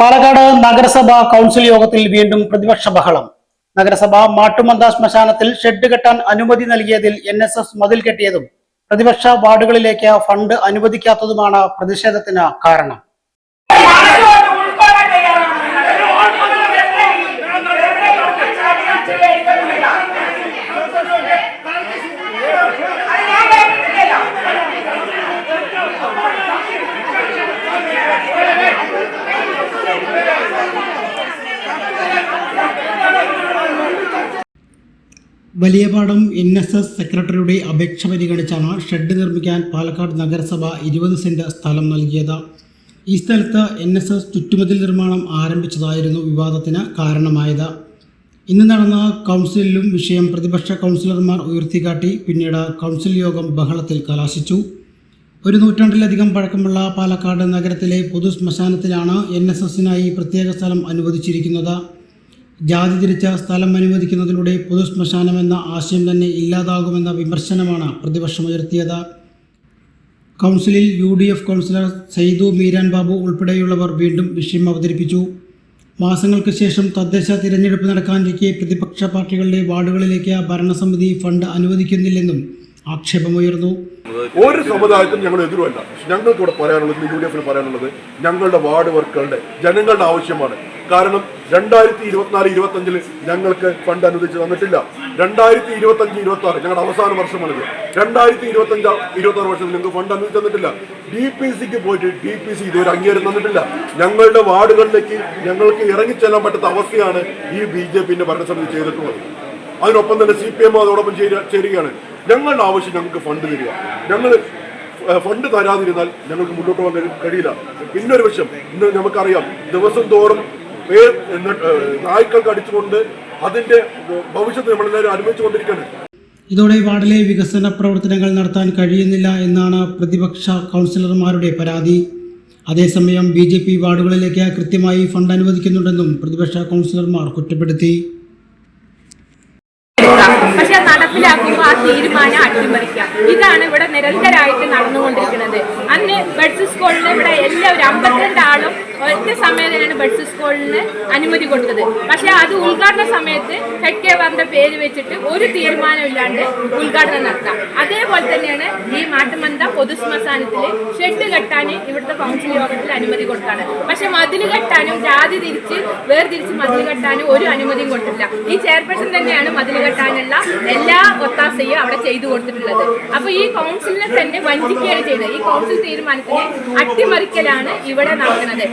പാലക്കാട് നഗരസഭാ കൗൺസിൽ യോഗത്തിൽ വീണ്ടും പ്രതിപക്ഷ ബഹളം. നഗരസഭ മാട്ടുമന്ത ശ്മശാനത്തിൽ ഷെഡ് കെട്ടാൻ അനുമതി നൽകിയതിൽ എൻ എസ് എസ് മതിൽ കെട്ടിയതും പ്രതിപക്ഷ വാർഡുകളിലേക്ക് ഫണ്ട് അനുവദിക്കാത്തതുമാണ് പ്രതിഷേധത്തിന് കാരണം. വലിയപാടം എൻ എസ് എസ് സെക്രട്ടറിയുടെ അപേക്ഷ പരിഗണിച്ചാണ് ഷെഡ് നിർമ്മിക്കാൻ പാലക്കാട് നഗരസഭ ഇരുപത് സെന്റ് സ്ഥലം നൽകിയത്. ഈ സ്ഥലത്ത് എൻ എസ് എസ് ചുറ്റുമതിൽ നിർമ്മാണം ആരംഭിച്ചതായിരുന്നു വിവാദത്തിന് കാരണമായത്. ഇന്ന് നടന്ന കൗൺസിലിലും വിഷയം പ്രതിപക്ഷ കൗൺസിലർമാർ ഉയർത്തിക്കാട്ടി പിന്നീട് കൗൺസിൽ യോഗം ബഹളത്തിൽ കലാശിച്ചു. ഒരു നൂറ്റാണ്ടിലധികം പഴക്കമുള്ള പാലക്കാട് നഗരത്തിലെ പൊതു ശ്മശാനത്തിലാണ് എൻ എസ് എസിനായി പ്രത്യേക സ്ഥലം അനുവദിച്ചിരിക്കുന്നത്. ജാതി തിരിച്ച സ്ഥലം അനുവദിക്കുന്നതിലൂടെ പൊതു ശ്മശാനം എന്ന ആശയം തന്നെ ഇല്ലാതാകുമെന്ന വിമർശനമാണ് പ്രതിപക്ഷം ഉയർത്തിയത്. കൗൺസിലിൽ U D F councillor Saidu Meeran Babu ഉൾപ്പെടെയുള്ളവർ വീണ്ടും വിഷയം അവതരിപ്പിച്ചു. മാസങ്ങൾക്ക് ശേഷം തദ്ദേശ തിരഞ്ഞെടുപ്പ് നടക്കാനിരിക്കെ പ്രതിപക്ഷ പാർട്ടികളുടെ വാർഡുകളിലേക്ക് ഭരണസമിതി ഫണ്ട് അനുവദിക്കുന്നില്ലെന്നും ആക്ഷേപമുയർന്നു. ഒരു സമുദായത്തിനും ഞങ്ങൾ എതിരുമല്ല ഞങ്ങൾക്ക് പറയാനുള്ളത് യു ഡി എഫിന് പറയാനുള്ളത് ഞങ്ങളുടെ വാർഡ് വർക്കുകളുടെ ജനങ്ങളുടെ ആവശ്യമാണ്. കാരണം രണ്ടായിരത്തി ഇരുപത്തിനാല് ഇരുപത്തി അഞ്ചിൽ ഞങ്ങൾക്ക് ഫണ്ട് അനുവദിച്ച് തന്നിട്ടില്ല. രണ്ടായിരത്തി ഇരുപത്തി അഞ്ച് ഇരുപത്തി ആറ് ഞങ്ങളുടെ അവസാന വർഷമാണിത്. രണ്ടായിരത്തി ഇരുപത്തി അഞ്ച് ഇരുപത്തി ആറ് വർഷത്തിൽ ഞങ്ങൾക്ക് ഫണ്ട് അനുവദിച്ച് തന്നിട്ടില്ല. ഡി പി സിക്ക് പോയിട്ട് ഡി പി സി ഇതുവരെ അംഗീകാരം തന്നിട്ടില്ല. ഞങ്ങളുടെ വാർഡുകളിലേക്ക് ഞങ്ങൾക്ക് ഇറങ്ങിച്ചെല്ലാൻ പറ്റാത്ത അവസ്ഥയാണ് ഈ ബി ജെ പിന്റെ ഭരണസമിതി ചെയ്തിട്ടുള്ളത്. അതിനൊപ്പം തന്നെ സി പി എം അതോടൊപ്പം ചേരുകയാണ്. ഞങ്ങളുടെ ആവശ്യം ഞങ്ങൾക്ക് ഫണ്ട് തരിക. ഞങ്ങൾ ഫണ്ട് തരാതിരുന്നാൽ ഞങ്ങൾക്ക് മുന്നോട്ട് പോകാൻ കഴി- കഴിയില്ല. ഒരു വശം ഇന്ന് നമുക്കറിയാം ദിവസം തോറും നായ്ക്കൾക്ക് അടിച്ചുകൊണ്ട് അതിന്റെ ഭവിഷ്യത്ത് നമ്മളെല്ലാവരും അനുഭവിച്ചുകൊണ്ടിരിക്കുകയാണ് ഇതോടെ വാർഡിലെ വികസന പ്രവർത്തനങ്ങൾ നടത്താൻ കഴിയുന്നില്ല എന്നാണ് പ്രതിപക്ഷ കൗൺസിലർമാരുടെ പരാതി. അതേസമയം ബി ജെ പി വാർഡുകളിലേക്ക് കൃത്യമായി ഫണ്ട് അനുവദിക്കുന്നുണ്ടെന്നും പ്രതിപക്ഷ കൗൺസിലർമാർ കുറ്റപ്പെടുത്തി. പക്ഷെ നടപ്പിലാക്കുമ്പോൾ ആ തീരുമാനം അട്ടിമറിക്കാം. ഇതാണ് ഇവിടെ നിരന്തരമായിട്ട് നടന്നുകൊണ്ടിരിക്കുന്നത്. അന്ന് ബഡ്സ് സ്കൂളിൽ ഇവിടെ എല്ലാവരും അമ്പത്തിരണ്ട് ആളും ഒറ്റ സമയത്തിനാണ് ബഡ്സ് സ്കൂളിന് അനുമതി കൊടുത്തത്. പക്ഷേ അത് ഉദ്ഘാടന സമയത്ത് ഹെഡ് കേവറിന്റെ പേര് വെച്ചിട്ട് ഒരു തീരുമാനം ഇല്ലാണ്ട് ഉദ്ഘാടനം നടത്താം. അതേപോലെ തന്നെയാണ് ഈ മാട്ടുമന്ത പൊതുശ്മശാനത്തിൽ ഷെഡ് കെട്ടാൻ ഇവിടുത്തെ കൗൺസിൽ യോഗത്തിൽ അനുമതി കൊടുത്താണ്. പക്ഷെ മതിൽ കെട്ടാനും ജാതി തിരിച്ച് വേർതിരിച്ച് മതിൽ കെട്ടാനും ഒരു അനുമതിയും കൊടുത്തില്ല ഈ ചെയർപേഴ്സൺ തന്നെയാണ് മതിൽ കെട്ടാനുള്ള എല്ലാ ഒത്താശയും അവിടെ ചെയ്തു കൊടുത്തിട്ടുള്ളത്. അപ്പോൾ ഈ കൗൺസിലിനെ തന്നെ വഞ്ചിക്കുകയാണ് ചെയ്തത്. ഈ കൗൺസിൽ തീരുമാനത്തിനെ അട്ടിമറിക്കലാണ് ഇവിടെ നടക്കുന്നത്.